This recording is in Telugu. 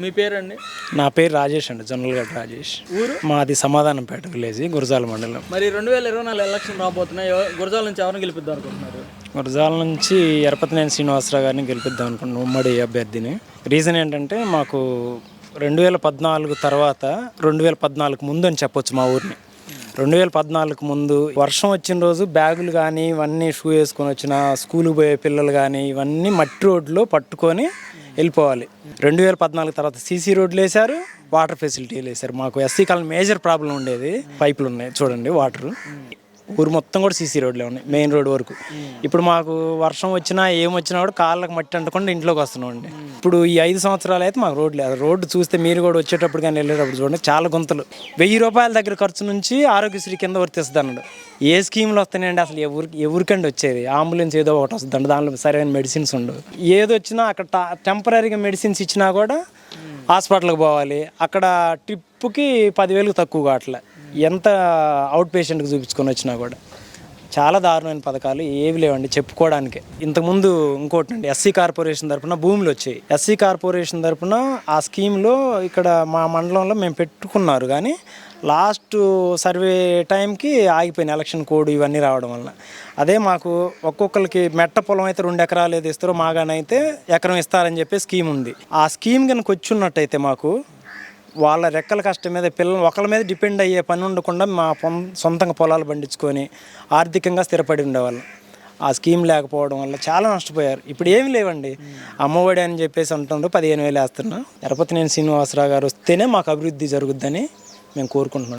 మీ పేరండి? నా పేరు రాజేష్ అండి జొన్నలగడ్డ రాజేష్. ఊరు? మాది సమాధానంపేట విలేజ్ గురజాల మండలం. మరి రెండు వేల ఇరవై నాలుగు ఎలక్షన్ రాబోతున్నాయి. గురజాల నుంచి ఎవరిని గెలిపిద్దాం అనుకుంటున్నారు? గురజాల నుంచి ఎరపతినేని శ్రీనివాసరావు గారిని గెలిపిద్దాం అనుకుంటున్నాం ఉమ్మడి అభ్యర్థిని. రీజన్ ఏంటంటే మాకు రెండు వేల పద్నాలుగు తర్వాత రెండు వేల పద్నాలుగు ముందు అని చెప్పొచ్చు మా ఊరిని. రెండు వేల పద్నాలుగు ముందు వర్షం వచ్చిన రోజు బ్యాగులు కానీ ఇవన్నీ షూ వేసుకొని వచ్చిన స్కూల్కి పోయే పిల్లలు కానీ ఇవన్నీ మట్టి రోడ్లో పట్టుకొని వెళ్ళిపోవాలి. రెండు వేల పద్నాలుగు తర్వాత సీసీ రోడ్లు వేశారు వాటర్ ఫెసిలిటీలు వేశారు. మాకు ఎస్సీ కాలం మేజర్ ప్రాబ్లం ఉండేది. పైపులు ఉన్నాయి. చూడండి వాటర్ ఊరు మొత్తం కూడా సీసీ రోడ్లే ఉన్నాయి మెయిన్ రోడ్ వరకు. ఇప్పుడు మాకు వర్షం వచ్చినా ఏం వచ్చినా కూడా కాళ్ళకి మట్టి అంటకుండా ఇంట్లోకి వస్తున్నాం అండి ఇప్పుడు ఈ ఐదు సంవత్సరాలు అయితే మాకు రోడ్ లేదు రోడ్డు చూస్తే మీరు కూడా వచ్చేటప్పుడు కానీ వెళ్ళేటప్పుడు చూడండి చాలా గుంతలు. వెయ్యి రూపాయల దగ్గర ఖర్చు నుంచి ఆరోగ్యశ్రీ కింద వర్తిస్తుంది అన్నాడు ఏ స్కీమ్లు వస్తాయండి అసలు? ఎవరికి ఎవరికండి వచ్చేది? అంబులెన్స్ ఏదో ఒకటి వస్తుంది దానిలో సరైన మెడిసిన్స్ ఉండవు. ఏది వచ్చినా అక్కడ టెంపరీగా మెడిసిన్స్ ఇచ్చినా కూడా హాస్పిటల్కి పోవాలి. అక్కడ ట్రిప్కి పదివేలకు తక్కువ కావట్లే ఎంత అవుట్ పేషెంట్కి చూపించుకొని వచ్చినా కూడా చాలా దారుణమైన పథకాలు ఏవి లేవండి చెప్పుకోవడానికి. ఇంతకుముందు ఇంకోటి అండి ఎస్సీ కార్పొరేషన్ తరఫున భూములు వచ్చాయి. ఎస్సీ కార్పొరేషన్ తరఫున ఆ స్కీమ్లో ఇక్కడ మా మండలంలో మేము పెట్టుకున్నారు కానీ లాస్ట్ సర్వే టైంకి ఆగిపోయిన ఎలక్షన్ కోడ్ ఇవన్నీ రావడం వల్ల అదే మాకు ఒక్కొక్కరికి మెట్ట పొలం అయితే రెండు ఎకరాలు ఏది ఇస్తారో మాగానైతే ఎకరం ఇస్తారని చెప్పి స్కీమ్ ఉంది. ఆ స్కీమ్ కనుక వచ్చున్నట్టయితే మాకు వాళ్ళ రెక్కల కష్టం మీద పిల్లలు ఒకళ్ళ మీద డిపెండ్ అయ్యే పని ఉండకుండా మా సొంతంగా పొలాలు పండించుకొని ఆర్థికంగా స్థిరపడి ఉండేవాళ్ళం. ఆ స్కీమ్ లేకపోవడం వల్ల చాలా నష్టపోయారు. ఇప్పుడు ఏమి లేవండి. అమ్మఒడి అని చెప్పేసి అంటుండ్రు పదిహేను వేలు వేస్తున్నా. తిరుపతి నేను శ్రీనివాసరావు గారు వస్తేనే మాకు అభివృద్ధి జరుగుద్దని మేము కోరుకుంటున్నాం.